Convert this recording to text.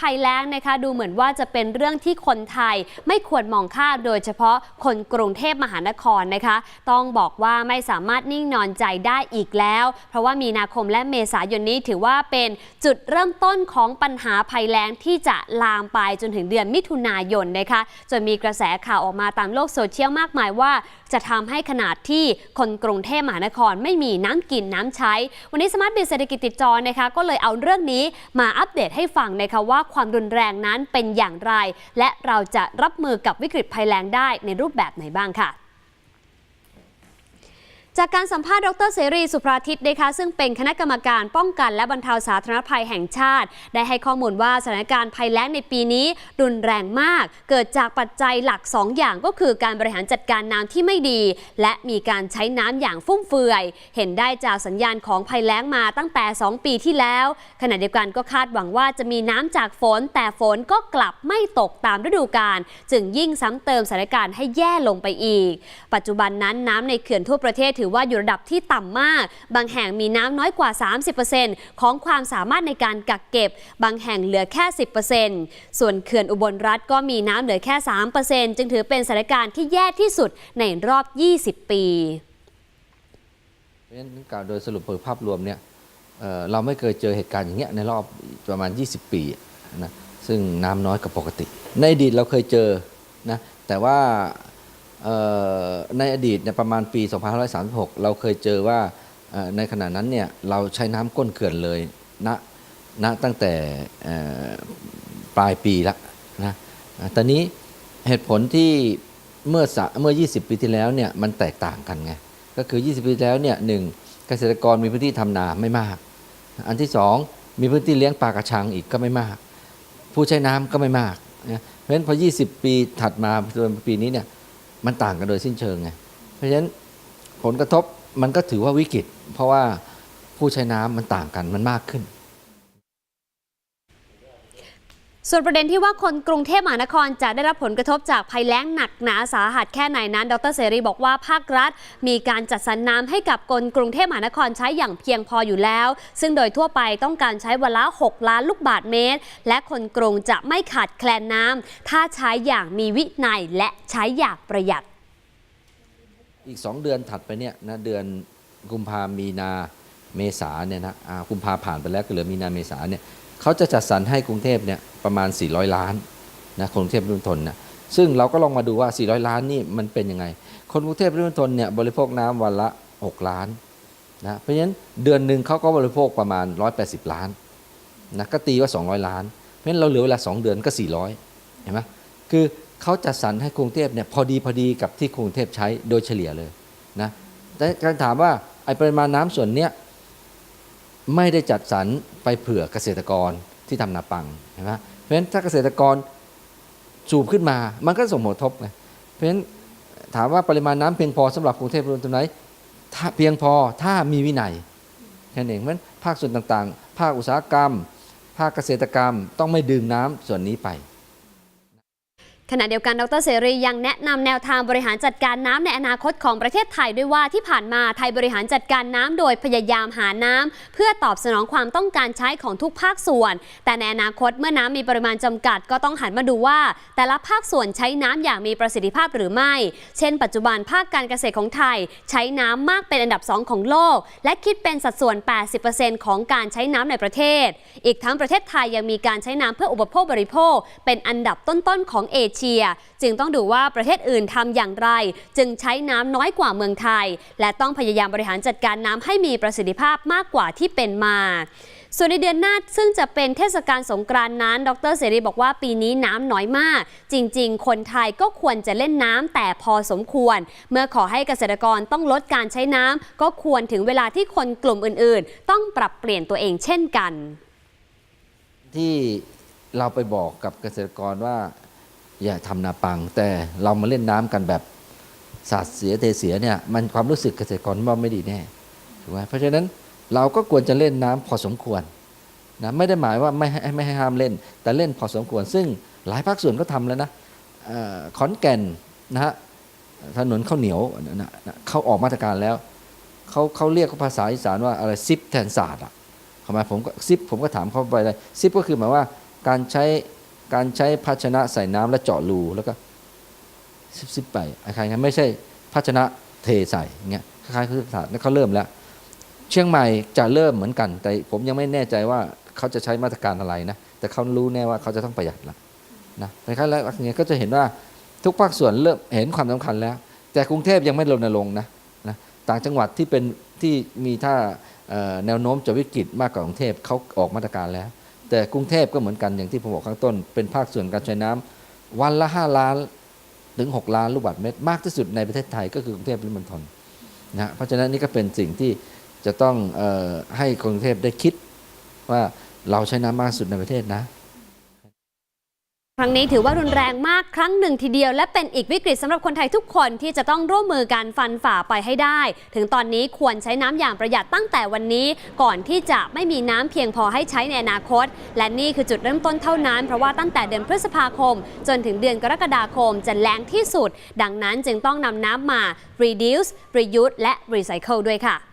ภัยแล้งนะคะ ดูเหมือนว่าจะเป็นเรื่องที่คนไทยไม่ควรมองข้ามโดยเฉพาะคนกรุงเทพมหานครนะคะ ต้องบอกว่าไม่สามารถนิ่งนอนใจได้อีกแล้ว เพราะว่ามีนาคมและเมษายนนี้ถือว่าเป็นจุดเริ่มต้นของปัญหาภัยแล้งที่จะลามไปจนถึงเดือนมิถุนายนนะคะจนมีกระแสข่าวออกมาตามโลกโซเชียลมากมายว่า จะทำให้ขนาดที่คนกรุงเทพมหานครไม่มีน้ำกินน้ำใช้ วันนี้สมาร์ทบิเศรษฐกิจติดจอนะคะก็เลยเอาเรื่องนี้มาอัปเดตให้ฟังนะคะว่าความรุนแรงนั้นเป็นอย่างไร และเราจะรับมือกับวิกฤตภัยแล้งได้ในรูปแบบไหนบ้างค่ะ จากการสัมภาษณ์ดรเสรีสุภราทิตนะคะซึ่งเป็นคณะกรรมการป้องกันและบรรเทาสาธารณภัยแห่งชาติ ได้ให้ข้อมูลว่าสถานการณ์ภัยแล้งในปีนี้รุนแรงมาก เกิดจากปัจจัยหลัก 2 อย่างก็คือการบริหารจัดการน้ำที่ไม่ดี และมีการใช้น้ำอย่างฟุ่มเฟือย เห็นได้จากสัญญาณของภัยแล้งมาตั้งแต่ 2 ปีที่แล้ว ขณะเดียวกันก็คาดหวังว่าจะมีน้ำจากฝน แต่ฝนก็กลับไม่ตกตามฤดูกาลจึงยิ่งซ้ำเติมสถานการณ์ให้แย่ลงไปอีก ปัจจุบันนั้นน้ำในเขื่อนทั่วประเทศถือว่าอยู่ระดับที่ต่ำมาก บางแห่งมีน้ำน้อยกว่า 30%ของความสามารถในการกักเก็บ บางแห่งเหลือแค่ 10%ส่วนเขื่อนอุบลรัฐก็มีน้ำเหลือแค่ 3%จึงถือเป็นสถานการณ์ที่แย่ที่สุดในรอบ 20 ปีเพราะฉะนั้นกล่าวโดยสรุปโดยภาพรวมเนี่ยเเราไม่เคยเจอเหตุการณ์อย่างเงี้ยในรอบประมาณ 20 ปีนะซึ่งน้ำน้อยกว่าปกติ ในอดีตเราเคยเจอนะแต่ว่า ในอดีตเนี่ยประมาณปี 2536 เราเคยเจอว่าในขณะนั้นเนี่ยเราใช้น้ำก้นเขื่อนเลยณณตั้งแต่ปลายปีละนะตอนนี้เหตุผลที่เมื่อเมื่อ 20 ปีที่แล้วเนี่ยมันแตกต่างกันไง ก็คือ 20 ปีที่แล้วเนี่ยหนึ่งเกษตรกรมีพื้นที่ทำนาไม่มาก อันที่สองมีพื้นที่เลี้ยงปลากระชังอีกก็ไม่มาก ผู้ใช้น้ำก็ไม่มากนะเพราะฉะนั้นพอ 20 ปีถัดมาจนปีนี้เนี่ย มันต่างกันโดยสิ้นเชิงไงเพราะฉะนั้นผลกระทบมันก็ถือว่าวิกฤต เพราะว่าผู้ใช้น้ำมันต่างกันมันมากขึ้น ส่วนประเด็นที่ว่าคนกรุงเทพมหานครจะได้รับผลกระทบจากภัยแล้งหนักหนาสาหัสแค่ไหนนั้น ดรเสรีบอกว่าภาครัฐ มีการจัดสรรน้ำให้กับคนกรุงเทพมหานครใช้อย่างเพียงพออยู่แล้ว ซึ่งโดยทั่วไปต้องการใช้วันละ 6 ล้านลูกบาทเมตร และคนกรุงจะไม่ขาดแคลนน้ำถ้าใช้อย่างมีวินัยและใช้อย่างประหยัด อีก 2 เดือนถัดไปเนี่ยนะเดือนกุมภามีนาเมษาเนี่ยนะอ่ากุมภาผ่านไปแล้วก็เหลือมีนาเมษาเนี่ย เขาจะจัดสรรให้กรุงเทพเนี่ยประมาณ 400 ล้านนะกรุงเทพปริมณฑลนะซึ่งเราก็ลองมาดูว่า 400 ล้านนี่มันเป็นยังไง คนกรุงเทพปริมณฑลเนี่ยบริโภคน้ำวันละ 6 ล้านนะเพราะฉะนั้นเดือนหนึ่งเขาก็บริโภคประมาณ 180 ล้านนะก็ตีว่า 200 ล้าน เพราะฉะนั้นเราเหลือเวลา 2 เดือนก็ 400เห็นไหมคือเขาจัดสรรให้กรุงเทพเนี่ยพอดีพอดีกับที่กรุงเทพใช้โดยเฉลี่ยเลยนะแต่การถามว่าไอปริมาณน้ำส่วนเนี้ย ไม่ได้จัดสรรไปเผื่อเกษตรกรที่ทำนาปังเห็นไหมเพราะฉะนั้นถ้าเกษตรกรสูบขึ้นมา มันก็ส่งผลกระทบไงเพราะฉะนั้นถามว่าปริมาณน้ำเพียงพอสำหรับกรุงเทพรวมตรงไหนถ้าเพียงพอถ้ามีวินัยแค่นั้นเองเพราะฉะนั้นภาคส่วนต่างๆ ภาคอุตสาหกรรม ภาคเกษตรกรรมต้องไม่ดื่มน้ำส่วนนี้ไป ขณะเดียวกันดรเสรียังแนะนำแนวทางบริหารจัดการน้ำในอนาคตของประเทศไทยด้วยว่าที่ผ่านมาไทยบริหารจัดการน้ำโดยพยายามหาน้ำเพื่อตอบสนองความต้องการใช้ของทุกภาคส่วน แต่ในอนาคตเมื่อน้ำมีปริมาณจำกัด ก็ต้องหันมาดูว่า แต่ละภาคส่วนใช้น้ำอย่างมีประสิทธิภาพหรือไม่ เช่น ปัจจุบันภาคการเกษตรของไทย ใช้น้ำมากเป็นอันดับสองของโลก และคิดเป็นสัดส่วน 80%ของการใช้น้ำในประเทศ อีกทั้งประเทศไทยยังมีการใช้น้ำเพื่ออุปโภคบริโภค เป็นอันดับต้นๆของเอเชียจึงต้องดูว่าประเทศอื่นทำอย่างไร จึงใช้น้ำน้อยกว่าเมืองไทย และต้องพยายามบริหารจัดการน้ำให้มีประสิทธิภาพมากกว่าที่เป็นมาส่วนในเดือนหน้าซึ่งจะเป็นเทศกาลสงกรานนั้น ดรเสรีบอกว่าปีนี้น้ำน้อยมาก จริง ๆ คนไทยก็ควรจะเล่นน้ำแต่พอสมควร เมื่อขอให้เกษตรกรต้องลดการใช้น้ำก็ควรถึงเวลาที่คนกลุ่มอื่น ๆ ต้องปรับเปลี่ยนตัวเองเช่นกัน ที่เราไปบอกกับเกษตรกรว่า อย่าทำนาปัง แต่เรามาเล่นน้ำกันแบบสาดเสียเทเสียเนี่ยมันความรู้สึกเกษตรกรว่าไม่ดีแน่ถูกไหมเพราะฉะนั้นเราก็ควรจะเล่นน้ำพอสมควรนะไม่ได้หมายว่าไม่ให้ไม่ให้ห้ามเล่น แต่เล่นพอสมควร ซึ่งหลายภาคส่วนก็ทำแล้วนะออขอนแก่นนะฮะถนนข้าวเหนียวนะนะเขาออกมาตรการแล้วเขาเขาเรียกภาษาอีสานว่าอะไรซิปแทนศาสตร์อะทำไมผมก็ซิปผมก็ถามเขาไปเลยซิปก็คือหมายว่าการใช้ การใช้ภาชนะใส่น้ำและเจาะรูแล้วก็ซิบซิบไปคล้ายๆกันไม่ใช่ภาชนะเทใส่เงี้ยคล้ายๆคือศาสตร์เขาเริ่มแล้ว เชียงใหม่จะเริ่มเหมือนกัน แต่ผมยังไม่แน่ใจว่าเขาจะใช้มาตรการอะไรนะแต่เขารู้แน่ว่าเขาจะต้องประหยัดละนะแต่คล้ายๆแล้วอย่างเงี้ยก็จะเห็นว่าทุกภาคส่วนเริ่มเห็นความสำคัญแล้ว แต่กรุงเทพยังไม่รณรงค์นะนะต่างจังหวัดที่เป็นที่มีท่าแนวโน้มจะวิกฤตมากกว่ากรุงเทพเขาออกมาตรการแล้ว แต่กรุงเทพก็เหมือนกันอย่างที่ผมบอกข้างต้น เป็นภาคส่วนการใช้น้ำวันละ 5 ล้านถึง 6 ล้านลูกบาศก์เมตร มากที่สุดในประเทศไทยก็คือกรุงเทพและมณฑลนะเพราะฉะนั้นนี่ก็เป็นสิ่งที่จะต้องออให้กรุงเทพได้คิดว่าเราใช้น้ำมากที่สุดในประเทศนะ ครั้งนี้ถือว่ารุนแรงมากครั้งหนึ่งทีเดียวและเป็นอีกวิกฤตสำหรับคนไทยทุกคนที่จะต้องร่วมมือกันฟันฝ่าไปให้ได้ ถึงตอนนี้ควรใช้น้ำอย่างประหยัดตั้งแต่วันนี้ ก่อนที่จะไม่มีน้ำเพียงพอให้ใช้ในอนาคต และนี่คือจุดเริ่มต้นเท่านั้น เพราะว่าตั้งแต่เดือนพฤษภาคม จนถึงเดือนกรกฎาคมจะแรงที่สุด ดังนั้นจึงต้องนำน้ำมา reduce reuse และ recycle ด้วยค่ะ